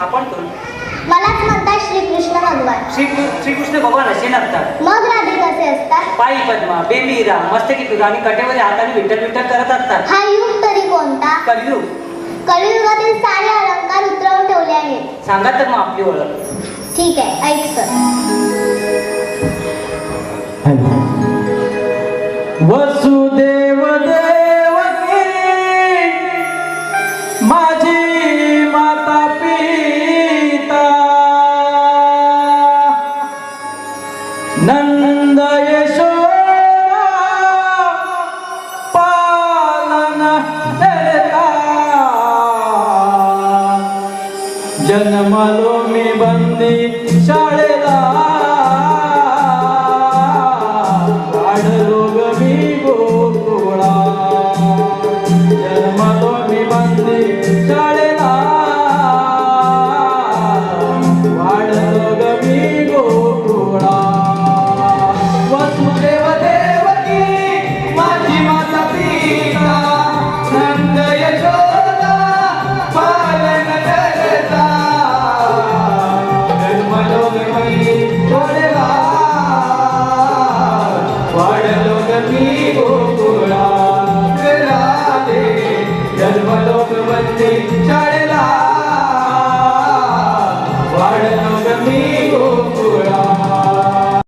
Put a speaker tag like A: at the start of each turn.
A: आपण कोण
B: मलाच म्हणतात श्रीकृष्ण भगवान
A: श्री श्रीकृष्ण भगवान असे नसतात
B: मग राधे कसे असतात?
A: पायी पद्मा बेबी राम मस्तकी तुझा आणि कटेमध्ये हाताने विठ्ठल विठ्ठल करत असतात.
B: हा युग तरी कोणता?
A: कलयुग.
B: कलियुगातील सारे अलंकार उतरवून ठेवले आहेत.
A: सांगा तर मग आपली ओळख.
B: ठीक आहे ऐक सर.
C: वसुदेव जन्मलो मी बंदी शाळे जन्मलोक म्हणजे चढला वाढलो